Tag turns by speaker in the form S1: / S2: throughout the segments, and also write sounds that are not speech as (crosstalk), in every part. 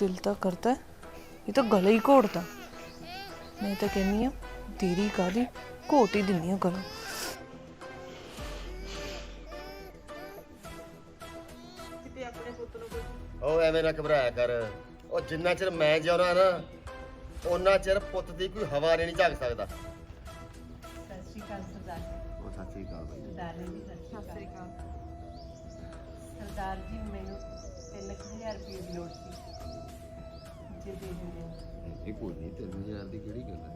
S1: ਦਿਲ ਤਾਂ ਕਰਦਾ ਇਹ ਤਾਂ ਗਲਾ ਹੀ ਘੋਟਦਾ। ਮੈਂ ਤਾਂ ਕਹਿੰਨੀ ਆ ਦੇਰੀ ਕਾਦੀ ਘੋਟ ਹੀ ਦਿੰਨੀ ਆ ਗਲਾ।
S2: ਉਹ ਐਵੇਂ ਨਾ ਘਬਰਾਇਆ ਕਰ। ਉਹ ਜਿੰਨਾ ਚਿਰ ਮੈਂ ਜਿਉਣਾ ਨਾ ਉਹਨਾਂ ਚਿਰ ਪੁੱਤ ਦੀ ਕੋਈ ਹਵਾ ਨਹੀਂ ਝਾਕ ਸਕਦਾ।
S3: ਸਤਿ ਸ਼੍ਰੀ ਅਕਾਲ ਸਰਦਾਰ ਜੀ
S2: ਬਈ।
S3: ਸਰਦਾਰ ਸਤਿ ਸ਼੍ਰੀ ਅਕਾਲ। ਸਰਦਾਰ ਜੀ ਮੈਨੂੰ 3000 ਰੁਪਏ ਦੀ ਲੋੜ ਸੀ। ਜੇ ਦੇ ਦਿੰਦੇ
S2: ਇਹ ਕੋਈ ਨਹੀਂ 3000 ਦੀ ਕਿਹੜੀ ਗੱਲ ਹੈ?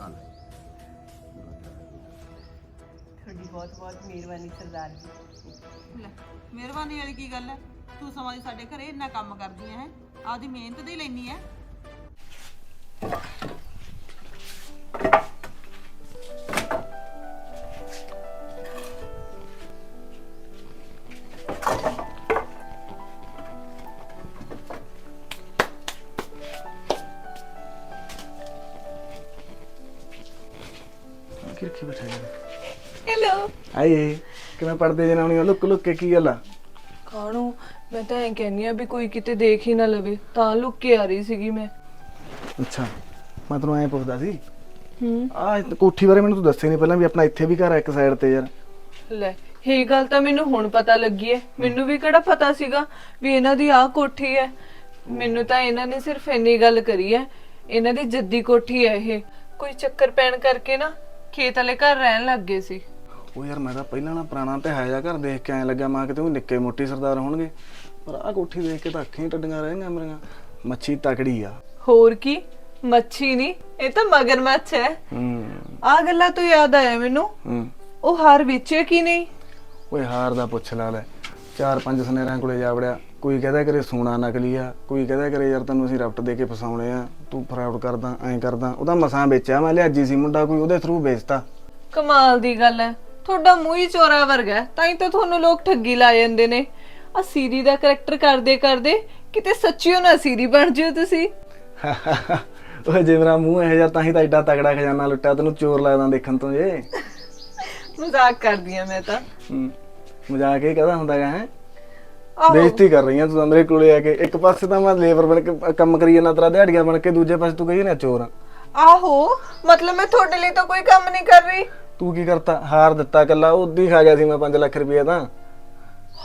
S2: ਆ ਲੈ।
S3: ਤੁਹਾਡੀ ਬਹੁਤ ਬਹੁਤ ਮਿਹਰਬਾਨੀ ਸਰਦਾਰ ਜੀ।
S4: ਲੈ ਮਿਹਰਬਾਨੀ ਵਾਲੀ ਕੀ ਗੱਲ ਹੈ? ਤੂੰ ਸਮਾਂ ਦੀ ਸਾਡੇ ਘਰੇ ਇੰਨਾ ਕੰਮ ਕਰਦੀ ਹੈ ਆਪਦੀ ਮਿਹਨਤ ਦੀ ਲੈਣੀ ਹੈ।
S1: ਹੈਲੋ
S5: ਆਏ ਕਿਵੇਂ ਪੜਦੇ ਜੇ ਨਾਉਣੀ ਲੁੱਕ ਲੁੱਕ ਕੇ ਕੀ ਗੱਲ ਆ?
S1: ਕਾਣੂ ਮੈਂ ਤਾਂ ਐਂ ਕਹਿੰਨੀ ਆ ਵੀ ਕੋਈ ਕਿਤੇ ਦੇਖ ਹੀ ਨਾ ਲਵੇ ਤਾਂ ਲੁੱਕ ਕੇ ਆ ਰਹੀ ਸੀਗੀ ਮੈਂ।
S5: ਅੱਛਾ ਮੈਂ ਤੈਨੂੰ ਐਂ ਪੁੱਛਦਾ ਸੀ।
S1: ਹੂੰ।
S5: ਆਹ ਕੋਠੀ ਬਾਰੇ ਮੈਨੂੰ ਤੂੰ ਦੱਸਿਆ ਨਹੀਂ ਪਹਿਲਾਂ ਵੀ ਆਪਣਾ ਇੱਥੇ ਵੀ ਘਰ ਆ ਇੱਕ ਸਾਈਡ ਤੇ ਯਾਰ।
S1: ਲੈ ਇਹ ਗੱਲ ਤਾਂ ਮੈਨੂੰ ਹੁਣ ਪਤਾ ਲੱਗੀ ਹੈ ਮੈਨੂੰ ਵੀ ਕਿਹੜਾ ਪਤਾ ਸੀਗਾ ਵੀ ਇਹਨਾਂ ਦੀ ਆਹ ਕੋਠੀ ਹੈ ਮੈਨੂੰ ਤਾਂ ਇਹਨਾਂ ਨੇ ਸਿਰਫ ਇੰਨੀ ਗੱਲ ਕਰੀ ਹੈ ਇਹਨਾਂ ਦੀ ਜੱਦੀ ਕੋਠੀ ਹੈ ਇਹ। ਕੋਈ ਚੱਕਰ ਪੈਣ ਕਰਕੇ ਨਾ ਖੇਤ ਵਾਲੇ ਘਰ ਰਹਿਣ ਲੱਗ ਗਏ ਸੀ।
S5: ਉਹ ਯਾਰ ਮੈਂ ਤਾਂ ਪਹਿਲਾਂ ਨਾ ਪੁਰਾਣਾ ਢਹਿਆ ਜਾ ਘਰ ਦੇਖ ਕੇ ਐਂ ਲੱਗਾ ਮਾਂ ਕਿਤੇ ਉਹ ਨਿੱਕੇ ਮੋਟੇ ਸਰਦਾਰ ਹੋਣਗੇ। ਪਰ ਆਹ ਕੋਠੀ ਦੇਖ ਕੇ ਤਾਂ ਅੱਖਾਂ ਹੀ ਟੱਡੀਆਂ ਰਹਿ ਗਈਆਂ ਮੇਰੀਆਂ। ਮੱਛੀ ਤਕੜੀ ਆ।
S1: ਹੋਰ ਕੀ? ਮੱਛੀ ਨਹੀਂ ਇਹ ਤਾਂ ਮਗਰਮੱਛ ਹੈ।
S5: ਹੂੰ।
S1: ਆ ਗੱਲਾਂ ਤੋਂ ਯਾਦ ਆਇਆ ਮੈਨੂੰ।
S5: ਹੂੰ।
S1: ਉਹ ਹਾਰ ਵੇਚਿਆ ਕੀ ਨਹੀਂ?
S5: ਓਏ ਹਾਰ ਦਾ ਪੁੱਛ ਲਾ ਲੈ। ਚਾਰ ਪੰਜ ਸਨੇਰਾਂ ਕੋਲੇ ਜਾ ਵੜਿਆ। ਕੋਈ ਕਹਦਾ ਕਰੇ ਸੋਨਾ ਨਕਲੀ ਆ ਕੋਈ ਕਹਦਾ ਕਰੇ ਯਾਰ ਤੈਨੂੰ ਅਸੀਂ ਰਫਟ ਦੇ ਕੇ ਫਸਾਉਣੇ ਆ ਤੂੰ ਫਰਾਡ ਕਰਦਾ ਐਂ ਕਰਦਾ। ਉਹਦਾ ਮਸਾਂ ਵੇਚਿਆ ਮੈਂ ਲਿਆਜੀ ਸੀ ਮੁੰਡਾ ਕੋਈ ਉਹਦੇ ਥਰੂ ਵੇਚਤਾ।
S1: ਕਮਾਲ ਦੀ ਗੱਲ ਹੈ। ਤੁਹਾਡਾ ਮੂੰਹ ਹੀ ਚੋਰਾ ਵਰਗਾ ਹੈ, ਤਾਂ ਹੀ ਤਾਂ ਤੁਹਾਨੂੰ ਲੋਕ ਠੱਗੀ ਲਾ ਜਾਂਦੇ ਨੇ। ਆ ਸੀਰੀ ਦਾ ਕਰੈਕਟਰ ਕਰਦੇ ਕਰਦੇ ਕਿਤੇ ਸੱਚੀਓ ਨਾ ਸੀਰੀ ਬਣ ਜਿਓ ਤੁਸੀਂ। (laughs)
S5: ਓਏ ਜੇ ਮੇਰਾ ਮੂੰਹ ਇਹ ਜਿਹਾ ਤਾਂ ਹੀ ਤਾਂ ਐਡਾ ਤਗੜਾ ਖਜ਼ਾਨਾ ਲੁੱਟਿਆ ਤੈਨੂੰ ਚੋਰ ਲੱਗਦਾ ਦੇਖਣ ਤੋਂ ਜੇ (laughs)
S1: ਮਜ਼ਾਕ ਕਰਦੀ ਆ ਮੈਂ ਤਾਂ।
S5: ਹੂੰ। ਮਜ਼ਾਕ ਇਹ ਕਹਦਾ ਹੁੰਦਾ ਗਾ ਹੈ?
S1: ਆਹੋ।
S5: ਬੇਇੱਜ਼ਤੀ ਕਰ ਰਹੀਆਂ ਤੂੰ ਤਾਂ ਮੇਰੇ ਕੋਲੇ ਆ ਕੇ। ਇੱਕ ਪਾਸੇ ਤਾਂ ਮੈਂ ਲੇਬਰ ਬਣ ਕੇ ਕੰਮ ਕਰੀ ਜਾਂਦਾ ਤੇਰਾ ਦਿਹਾੜੀਆਂ ਬਣ ਕੇ ਦੂਜੇ ਪਾਸੇ ਤੂੰ ਕਹੀ ਨਾ ਚੋਰ। ਆ
S1: ਆਹੋ ਮਤਲਬ ਮੈਂ ਤੁਹਾਡੇ ਲਈ ਤਾਂ ਕੋਈ ਕੰਮ ਨਹੀਂ ਕਰ ਰਹੀ।
S5: ਤੂੰ ਕੀ ਕਰਤਾ? ਹਾਰ ਦਿੱਤਾ ਕੱਲਾ ਉਦੀ ਖਾ ਗਿਆ ਸੀ ਮੈਂ 5 ਲੱਖ ਰੁਪਏ ਤਾਂ।